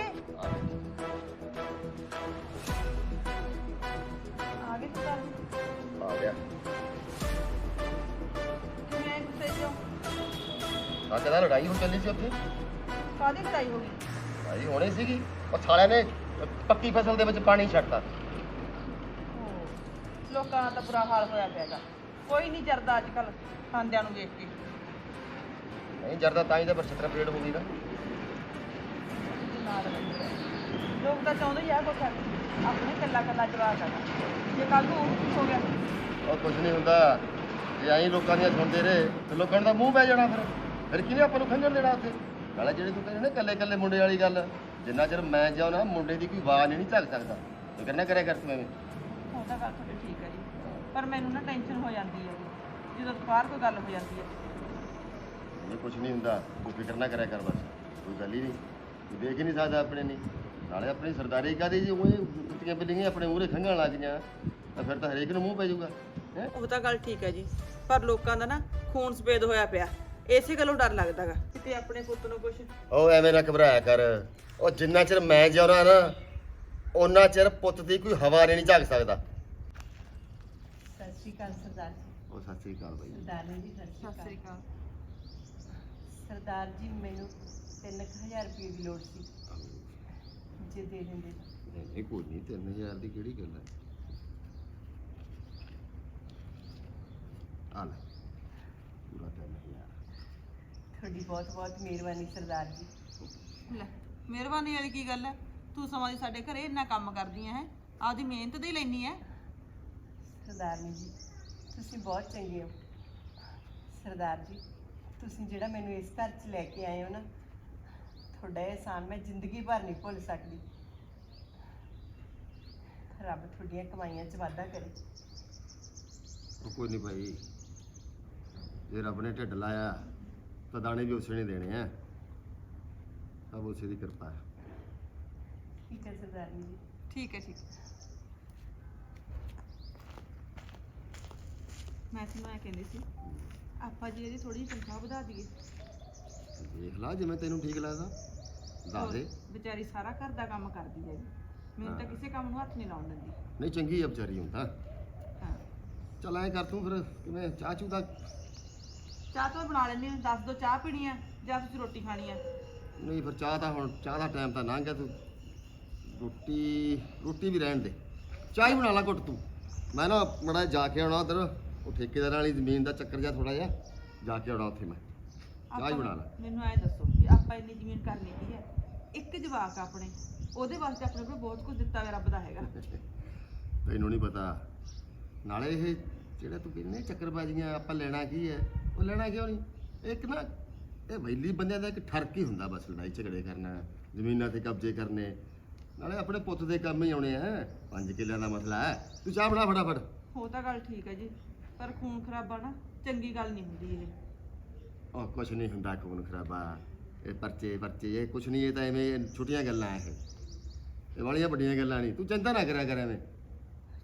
S4: ਆ ਗਏ ਤੁਸੀਂ ਘਰ?
S2: ਆ ਗਿਆ।
S4: ਕਿਵੇਂ ਗੁੱਸੇ ਚ ਹੋ?
S2: ਆ ਕਹਿੰਦਾ ਲੜਾਈ ਹੋ ਚੱਲੀ ਸੀ ਉੱਥੇ।
S4: ਕਾਹਦੀ ਲੜਾਈ ਹੋ ਗਈ?
S2: ਲੜਾਈ ਹੋਣੀ ਸੀਗੀ। ਉਹ ਸਾਲਿਆਂ ਨੇ ਪੱਕੀ ਫਸਲ ਦੇ ਵਿੱਚ ਪਾਣੀ ਛੱਡਤਾ।
S4: ਲੋਕਾਂ ਦਾ ਤਾਂ ਬੁਰਾ ਹਾਲ ਹੋਇਆ ਪਿਆਗਾ ਕੋਈ ਨਹੀਂ ਜਰਦਾ ਅੱਜ ਕੱਲ ਖਾਂਦਿਆਂ ਨੂੰ ਵੇਖ ਕੇ।
S2: ਨਹੀਂ ਜਰਦਾ ਤਾਂ ਹੀ ਤਾਂ ਬਰਛਤਰਾ ਪਰੇਡ ਹੋ ਗਈ ਨਾ।
S4: ਨਾਲ ਰਹਿੰਦੇ ਆ। ਲੋਕ ਤਾਂ ਚਾਹੁੰਦੇ ਹੀ ਆ ਕੁਛ ਆਪਣੇ ਕੱਲਾ ਕੱਲਾ ਜਵਾਬ ਹੈਗਾ ਜੇ ਕੱਲ ਨੂੰ ਉਹ ਕੁਛ ਹੋ ਗਿਆ।
S2: ਉਹ ਕੁਝ ਨਹੀਂ ਹੁੰਦਾ। ਜੇ ਐਂ ਲੋਕਾਂ ਦੀਆਂ ਸੁਣਦੇ ਰਹੇ ਤੇ ਲੋਕਾਂ ਦਾ ਮੂੰਹ ਪੈ ਜਾਣਾ ਫਿਰ। ਫਿਰ ਕਿਹਨੇ ਆਪਾਂ ਨੂੰ ਖੰਜਣ ਦੇਣਾ ਉੱਥੇ? ਨਾਲੇ ਜਿਹੜੇ ਤੂੰ ਕਹਿੰਦੇ ਨਾ ਕੱਲੇ ਕੱਲੇ ਮੁੰਡੇ ਵਾਲੀ ਗੱਲ ਜਿੰਨਾ ਚਿਰ ਮੈਂ ਜਾਉ ਨਾ ਮੁੰਡੇ ਦੀ ਕੋਈ ਆਵਾਜ਼ ਨਹੀਂ ਝੱਕ ਸਕਦਾ। ਤੂੰ ਕਹਿੰਦਾ ਕਰਿਆ ਕਰ ਤੂੰ ਐਵੇਂ?
S4: ਉਹ ਤਾਂ ਗੱਲ ਤੁਹਾਡੀ ਠੀਕ ਹੈ। ਪਰ ਮੈਨੂੰ ਨਾ ਟੈਨਸ਼ਨ ਹੋ ਜਾਂਦੀ ਹੈ ਜੀ ਜਦੋਂ ਬਾਹਰ ਕੋਈ ਗੱਲ ਹੋ ਜਾਂਦੀ ਹੈ।
S2: ਇਹ ਕੁਝ ਨਹੀਂ ਹੁੰਦਾ। ਤੂੰ ਫਿਕਰ ਨਾ ਕਰਿਆ ਕਰ ਬਸ। ਕੋਈ ਗੱਲ ਹੀ ਨਹੀਂ। ਤੂੰ ਦੇਖ ਹੀ ਨਹੀਂ ਸਕਦਾ ਆਪਣੇ ਨਹੀਂ ਨਾਲੇ ਆਪਣੀ ਸਰਦਾਰੀ ਕਾਦੀ ਜੀ ਉਹ ਉੱਤੀਆਂ ਬਿੱਲੀਆਂ ਆਪਣੇ ਮੂਹਰੇ ਖੰਘਣ ਲੱਗ ਗਈਆਂ। ਤਾਂ ਫਿਰ ਤਾਂ ਹਰੇਕ ਨੂੰ ਮੂੰਹ ਪੈ ਜਾਊਗਾ ਹੈ?
S4: ਉਹ ਤਾਂ ਗੱਲ ਠੀਕ ਹੈ ਜੀ। ਪਰ ਲੋਕਾਂ ਦਾ ਨਾ ਖੂਨ ਸਫੇਦ ਹੋਇਆ ਪਿਆ। ਇਸੇ ਗੱਲੋਂ ਡਰ ਲੱਗਦਾਗਾ ਕਿਤੇ ਆਪਣੇ ਪੁੱਤ ਨੂੰ ਕੁਝ
S2: ਉਹ ਐਵੇਂ ਨਾ ਘਬਰਾਇਆ ਕਰ। ਉਹ ਜਿੰਨਾ ਚਿਰ ਮੈਂ ਜਿਉਣਾ ਨਾ ਉਹਨਾਂ ਚਿਰ ਪੁੱਤ ਦੀ ਕੋਈ ਹਵਾ ਨਹੀਂ ਝਾਕ ਸਕਦਾ।
S3: ਸ਼੍ਰੀ ਅਕਾਲ ਸਰਦਾਰ ਜੀ।
S2: ਉਹ ਸਤਿ ਸ੍ਰੀ ਅਕਾਲ ਬਾਈ
S3: ਸਰਦਾਰ ਜੀ ਸਤਿ ਸ਼੍ਰੀ ਅਕਾਲ। ਸਰਦਾਰ ਜੀ ਮੈਨੂੰ 3000 ਰੁਪਏ ਦੀ ਲੋੜ ਸੀ। ਜੇ ਦੇ ਦਿੰਦੇ
S2: ਇਹ ਕੋਈ ਨਹੀਂ 3000 ਦੀ ਕਿਹੜੀ ਗੱਲ ਹੈ? ਆ ਲੈ ਪੂਰਾ 3000
S3: ਤੁਹਾਡੀ ਬਹੁਤ ਬਹੁਤ ਮਿਹਰਬਾਨੀ ਸਰਦਾਰ ਜੀ।
S4: ਲੈ ਮਿਹਰਬਾਨੀ ਵਾਲੀ ਕੀ ਗੱਲ ਹੈ? ਤੂੰ ਸਮਾਂ ਦੀ ਸਾਡੇ ਘਰੇ ਇੰਨਾ ਕੰਮ ਕਰਦੀਆਂ ਹੈ ਆਪਦੀ ਮਿਹਨਤ ਦੇ ਲੈਣੀ ਹੈ।
S3: ਸਰਦਾਰਨੀ ਜੀ ਤੁਸੀਂ ਬਹੁਤ ਚੰਗੇ ਹੋ। ਸਰਦਾਰ ਜੀ ਤੁਸੀਂ ਜਿਹੜਾ ਮੈਨੂੰ ਇਸ ਘਰ 'ਚ ਲੈ ਕੇ ਆਏ ਹੋ ਨਾ ਤੁਹਾਡਾ ਇਹ ਅਹਿਸਾਨ ਮੈਂ ਜ਼ਿੰਦਗੀ ਭਰ ਨਹੀਂ ਭੁੱਲ ਸਕਦੀ। ਰੱਬ ਤੁਹਾਡੀਆਂ ਕਮਾਈਆਂ 'ਚ ਵਾਧਾ ਕਰੇ।
S2: ਉਹ ਕੋਈ ਨਹੀਂ ਭਾਈ ਜੇ ਰੱਬ ਨੇ ਢਿੱਡ ਲਾਇਆ ਤਾਂ ਦਾਣੇ ਵੀ ਉਸੇ ਨੇ ਦੇਣੇ ਆ। ਸਭ ਉਸੇ ਦੀ ਕਿਰਪਾ ਹੈ
S3: ਠੀਕ ਹੈ ਸਰਦਾਰ ਜੀ।
S4: ਠੀਕ ਹੈ ਠੀਕ ਮੈਂ ਤੁਹਾਨੂੰ ਇਹ ਕਹਿੰਦੀ ਸੀ ਆਪਾਂ ਜੀ ਇਹਦੀ ਥੋੜੀ ਜਿਹੀ ਤਨਖਾਹ ਵਧਾ ਦਈਏ।
S2: ਦੇਖ ਲਾ ਜਿਵੇਂ ਤੈਨੂੰ ਠੀਕ ਲੱਗਦਾ ਦੱਸ ਦੇ।
S4: ਵਿਚਾਰੀ ਸਾਰਾ ਘਰ ਦਾ ਕੰਮ ਕਰਦੀ ਹੈ ਜੀ ਮੈਨੂੰ ਤਾਂ
S2: ਹਾਂ।
S4: ਕਿਸੇ ਕੰਮ ਨੂੰ ਹੱਥ ਨਹੀਂ ਲਾਉਣ ਦਿੰਦੀ।
S2: ਨਹੀਂ ਚੰਗੀ ਆ ਵਿਚਾਰੀ ਹੁਣ ਤਾਂ।
S4: ਹਾਂ।
S2: ਚੱਲ ਐਂ ਕਰ ਤੂੰ ਫਿਰ ਕਿਵੇਂ ਚਾਹ ਚੂ ਦਾ
S4: ਚਾਹ ਤੋਂ ਬਣਾ ਲੈਣੀ ਦੱਸ ਦੋ ਚਾਹ ਪੀਣੀ ਆ ਜਾਂ ਤੁਸੀਂ ਰੋਟੀ ਖਾਣੀ ਆ?
S2: ਨਹੀਂ ਫਿਰ ਚਾਹ ਤਾਂ ਹੁਣ ਚਾਹ ਦਾ ਟਾਈਮ ਤਾਂ ਲੰਘ ਗਿਆ ਤੂੰ। ਰੋਟੀ ਰੋਟੀ ਵੀ ਰਹਿਣ ਦੇ। ਚਾਹ ਹੀ ਬਣਾ ਲਾ ਘੁੱਟ ਤੂੰ। ਮੈਂ ਨਾ ਮੜਾ ਜਾ ਕੇ ਆਉਣਾ ਉਧਰ। ਉਹ ਠੇਕੇਦਾਰ ਵਾਲੀ ਜ਼ਮੀਨ ਦਾ ਚੱਕਰ ਜਾ ਥੋੜਾ ਜਿਹਾ ਜਾ ਕੇ ਆਉਣਾ ਉੱਥੇ ਮੈਂ। ਚਾਹ ਹੀ ਬਣਾ ਲਾ।
S4: ਮੈਨੂੰ ਐ ਦੱਸੋ ਵੀ ਆਪਾਂ ਇੰਨੀ ਜ਼ਮੀਨ ਕਰਨੀ ਕੀ ਹੈ। ਇੱਕ ਜਵਾਕ ਆ ਆਪਣੇ ਉਹਦੇ ਵਾਸਤੇ ਆਪਣੇ ਕੋਲ ਬਹੁਤ ਕੁਝ ਦਿੱਤਾ ਹੋਇਆ ਰੱਬ ਦਾ ਹੈਗਾ। (laughs)
S2: ਤੈਨੂੰ ਨਹੀਂ ਪਤਾ। ਨਾਲੇ ਇਹ ਜਿਹੜਾ ਤੂੰ ਕਹਿੰਦੇ ਚੱਕਰਬਾਜ਼ੀਆਂ ਆਪਾਂ ਲੈਣਾ ਕੀ ਹੈ ਉਹ ਲੈਣਾ ਕਿਉਂ ਨਹੀਂ? ਇੱਕ ਨਾ ਇਹ ਵੈਲੀ ਬੰਦਿਆਂ ਦਾ ਇੱਕ ਠਰਕ ਹੀ ਹੁੰਦਾ ਬਸ ਲੜਾਈ ਝਗੜੇ ਕਰਨਾ ਜ਼ਮੀਨਾਂ ਤੇ ਕਬਜ਼ੇ ਕਰਨੇ। ਨਾਲੇ ਆਪਣੇ ਪੁੱਤ ਦੇ ਕੰਮ ਹੀ ਆਉਣੇ ਆ ਪੰਜ ਕਿੱਲਿਆਂ ਦਾ ਮਸਲਾ ਹੈ। ਤੂੰ ਚਾਹ ਬਣਾ ਫਟਾਫਟ।
S4: ਉਹ ਤਾਂ ਗੱਲ ਠੀਕ ਹੈ ਜੀ। ਪਰ ਖੂਨ ਖਰਾਬਾ ਨਾ ਚੰਗੀ ਗੱਲ ਨਹੀਂ ਹੁੰਦੀ ਇਹ।
S2: ਉਹ ਕੁਛ ਨਹੀਂ ਹੁੰਦਾ ਖੂਨ ਖਰਾਬਾ। ਇਹ ਪਰਚੇ ਪਰਚੇ ਇਹ ਕੁਛ ਨਹੀਂ ਇਹ ਤਾਂ ਐਵੇਂ ਛੋਟੀਆਂ ਗੱਲਾਂ ਇਹ। ਇਹ ਵਾਲੀਆਂ ਵੱਡੀਆਂ ਗੱਲਾਂ ਨਹੀਂ। ਤੂੰ ਚਿੰਤਾ ਨਾ ਕਰਿਆ ਕਰ ਐਵੇਂ।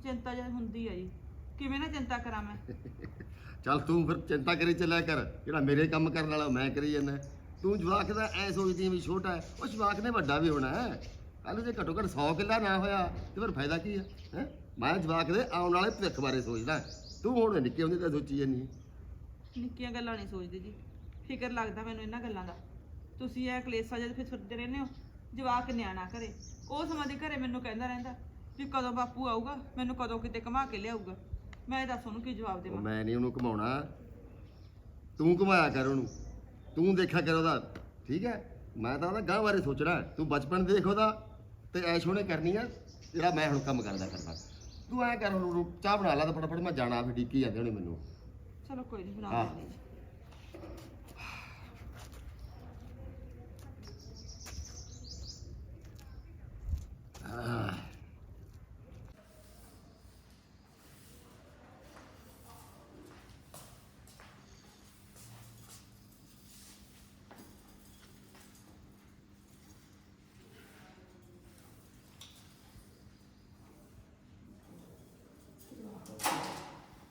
S4: ਚਿੰਤਾ ਜਦ ਹੁੰਦੀ ਹੈ ਜੀ। ਕਿਵੇਂ ਨਾ ਚਿੰਤਾ ਕਰਾਂ ਮੈਂ?
S2: ਚੱਲ ਤੂੰ ਫਿਰ ਚਿੰਤਾ ਕਰੀ ਚੱਲਿਆ ਕਰ। ਜਿਹੜਾ ਮੇਰੇ ਕੰਮ ਕਰਨ ਵਾਲਾ ਮੈਂ ਕਰੀ ਜਾਂਦਾ। ਤੂੰ ਜਵਾਕ ਦਾ ਐ ਸੋਚਦੀ ਆਂ ਵੀ ਛੋਟਾ ਹੈ। ਉਹ ਜਵਾਕ ਨੇ ਵੱਡਾ ਵੀ ਹੋਣਾ ਹੈ। ਕੱਲ ਜੇ ਘੱਟੋ ਘੱਟ 100 ਕਿੱਲਾ ਨਾ ਹੋਇਆ ਤੇ ਫਿਰ ਫਾਇਦਾ ਕੀ ਹੈ ਹੈ? ਮੈਂ ਜਵਾਕ ਦੇ ਆਉਣ ਵਾਲੇ ਭਵਿੱਖ ਬਾਰੇ ਸੋਚਦਾ। ਤੂੰ ਹੁਣ ਨਿੱਕੇ ਹੁੰਦੇ ਤਾਂ ਸੋਚੀ ਜਾਨੀ
S4: ਨਿੱਕੀਆਂ ਗੱਲਾਂ ਨਹੀਂ ਸੋਚਦੀ ਜੀ। ਫਿਕਰ ਲੱਗਦਾ ਮੈਨੂੰ ਇਹਨਾਂ ਗੱਲਾਂ ਦਾ। ਤੁਸੀਂ ਇਹ ਕਲੇਸ਼ਾਂ ਜਦ ਫਿਰ ਸੁਣਦੇ ਰਹਿੰਦੇ ਹੋ ਜਵਾਕ ਨਿਆਣਾ ਘਰੇ। ਉਹ ਸਮਾਂ ਦੇ ਘਰੇ ਮੈਨੂੰ ਕਹਿੰਦਾ ਰਹਿੰਦਾ ਵੀ ਕਦੋਂ ਬਾਪੂ ਆਊਗਾ ਮੈਨੂੰ ਕਦੋਂ ਕਿਤੇ ਘਮਾ ਕੇ ਲਿਆਊਗਾ। ਮੈਂ ਦੱਸ ਉਹਨੂੰ ਕੀ ਜਵਾਬ
S2: ਉਹ
S4: ਦੇਵਾਂ
S2: ਮੈਂ ਨਹੀਂ ਉਹਨੂੰ ਘਮਾਉਣਾ। ਤੂੰ ਘਮਾਇਆ ਕਰ ਉਹਨੂੰ। ਤੂੰ ਦੇਖਿਆ ਕਰ ਉਹਦਾ। ਠੀਕ ਹੈ? ਮੈਂ ਤਾਂ ਉਹਦਾ ਗਾਂ ਬਾਰੇ ਸੋਚਣਾ। ਤੂੰ ਬਚਪਨ ਦੇਖ ਉਹਦਾ ਤੇ ਐਸ਼ ਉਹਨੇ ਕਰਨੀ ਆ। ਜਿਹੜਾ ਮੈਂ ਹੁਣ ਕੰਮ ਕਰਦਾ ਕਰਦਾ ਤੂੰ ਐ ਕਰ ਹੁਣ ਰੋ- ਚਾਹ ਬਣਾ ਲਾ ਤਾਂ ਫਟਾਫਟ ਮੈਂ ਜਾਣਾ ਫਿਰ ਡਿੱਕੀ ਜਾਂਦੇ ਹੋਣੇ ਮੈਨੂੰ।
S4: ਚਲੋ ਕੋਈ ਨਹੀਂ ਬਣਾ
S2: ਹਾਂ।
S4: ਲੈਂਦੇ ਜੀ
S2: ਆਹ,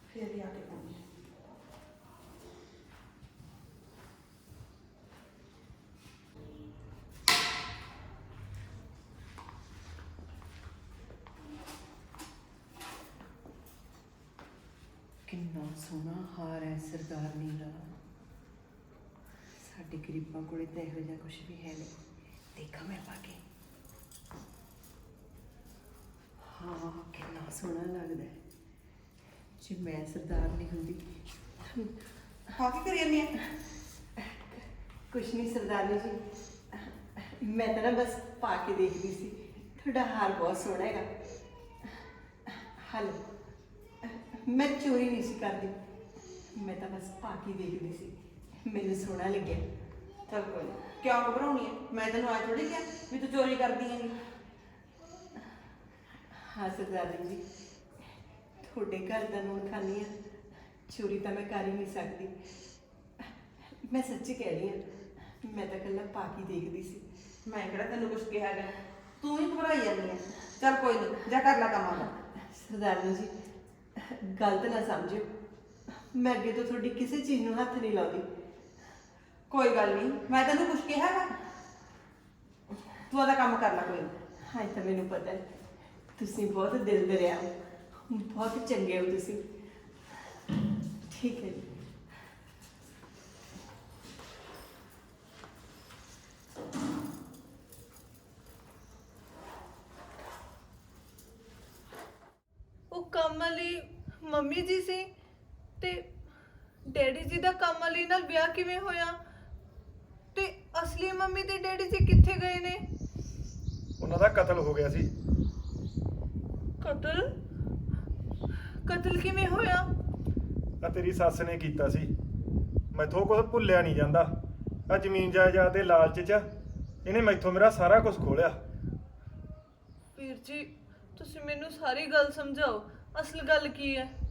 S4: ਫਿਰ ਵੀ ਆ ਕੇ ਪਾਉਂਦੀ ਹਾਂ।
S3: ਕਿੰਨਾ ਸੋਹਣਾ ਹਾਰ ਹੈ ਸਰਦਾਰਨੀ ਦਾ। ਸਾਡੇ ਗਰੀਬਾਂ ਕੋਲੇ ਤਾਂ ਇਹੋ ਜਿਹਾ ਕੁਝ ਵੀ ਹੈ ਨਹੀਂ। ਦੇਖਾਂ ਮੈਂ ਪਾ ਕੇ। ਹਾਂ, ਕਿੰਨਾ ਸੋਹਣਾ ਲੱਗਦਾ ਹੈ। ਜੇ ਮੈਂ ਸਰਦਾਰਨੀ ਹੁੰਦੀ
S4: ਹਾਂ ਕੀ ਕਰੀ ਜਾਂਦੀ ਹੈ।
S3: ਕੁਛ ਨਹੀਂ ਸਰਦਾਰਨੀ ਜੀ। ਮੈਂ ਤਾਂ ਨਾ ਬਸ ਪਾ ਕੇ ਦੇਖਦੀ ਸੀ। ਤੁਹਾਡਾ ਹਾਰ ਬਹੁਤ ਸੋਹਣਾ ਹੈਗਾ। ਹਲ। ਮੈਂ ਚੋਰੀ ਨਹੀਂ ਸੀ ਕਰਦੀ। ਮੈਂ ਤਾਂ ਬਸ ਪਾ ਕੇ ਦੇਖਦੀ ਸੀ। ਮੈਨੂੰ ਸੋਹਣਾ ਲੱਗਿਆ।
S4: ਚਲ ਕੋਈ ਨੀ। ਕਿਉਂ ਘਬਰਾਉਣੀ ਹੈ ਮੈਂ ਤੈਨੂੰ ਆ ਥੋੜੀ ਕਿਹਾ ਵੀ ਤੂੰ ਚੋਰੀ ਕਰਦੀ ਹੈਗੀ
S3: ਹਾਂ ਸਰਦਾਰਨੀ ਜੀ। ਤੁਹਾਡੇ ਘਰ ਦਾ ਨੂਰ ਖਾਨੀ ਆ। ਚੋਰੀ ਤਾਂ ਮੈਂ ਕਰ ਹੀ ਨਹੀਂ ਸਕਦੀ। ਮੈਂ ਸੱਚੀ ਕਹਿ ਰਹੀ ਹਾਂ ਮੈਂ ਤਾਂ ਕੱਲਾ ਪਾ ਕੇ ਦੇਖਦੀ ਸੀ।
S4: ਮੈਂ ਕਿਹੜਾ ਤੈਨੂੰ ਕੁਝ ਕਿਹਾ ਹੈਗਾ? ਤੂੰ ਹੀ ਘਬਰਾਈ ਜਾਂਦੀ ਹੈ ਚਲ ਕੋਈ ਨਹੀਂ ਜਾ ਕਰ ਲੈ ਕੰਮ ਆਪਣਾ।
S3: ਸਰਦਾਰਨੀ ਜੀ ਗਲਤ ਨਾ ਸਮਝਿਓ। ਮੈਂ ਅੱਗੇ ਤੋਂ ਤੁਹਾਡੀ ਕਿਸੇ ਚੀਜ਼ ਨੂੰ ਹੱਥ ਨਹੀਂ ਲਾਉਂਦੀ।
S4: ਕੋਈ ਗੱਲ ਨਹੀਂ, ਮੈਂ ਤੈਨੂੰ ਕੁਝ ਕਿਹਾ ਹੈਗਾ ਤੂੰ ਆਦਾ ਕੰਮ ਕਰ ਲੈ ਕੋਈ। ਨੀ।
S3: ਹਾਂ ਤਾਂ ਮੈਨੂੰ ਪਤਾ ਹੈ, ਤੁਸੀਂ ਬਹੁਤ ਦਿਲ ਦਰਿਆ ਹੋ। ਬਹੁਤ ਚੰਗੇ ਹੋ ਤੁਸੀਂ। ਠੀਕ ਹੈ ਜੀ
S1: ਉਹ ਕੰਮ ਵਾਲੀ ਮੰਮੀ ਜੀ ਸੀ ਤੇ ਡੈਡੀ ਜੀ ਦਾ ਕੰਮ ਵਾਲੀ ਨਾਲ ਵਿਆਹ ਕਿਵੇਂ ਹੋਇਆ? ਤੇ ਅਸਲੀ ਮੰਮੀ ਤੇ ਡੈਡੀ ਜੀ ਕਿੱਥੇ ਗਏ ਨੇ?
S7: ਉਹਨਾਂ ਦਾ ਕਤਲ ਹੋ ਗਿਆ ਸੀ।
S1: ਕਤਲ? ਕਤਲ ਕਿਵੇਂ ਹੋਇਆ?
S7: ਆ ਤੇਰੀ ਸੱਸ ਨੇ ਕੀਤਾ ਸੀ। ਮੈਥੋਂ ਕੁਝ ਭੁੱਲਿਆ ਨਹੀਂ ਜਾਂਦਾ। ਆ ਜ਼ਮੀਨ ਜਾਇਦਾਦ ਦੇ ਲਾਲਚ 'ਚ ਇਹਨੇ ਮੈਥੋਂ ਮੇਰਾ ਸਾਰਾ ਕੁਝ ਖੋਲਿਆ।
S1: ਵੀਰ ਜੀ ਤੁਸੀਂ ਮੈਨੂੰ ਸਾਰੀ ਗੱਲ ਸਮਝਾਓ। ਅਸਲ ਗੱਲ ਕੀ ਹੈ?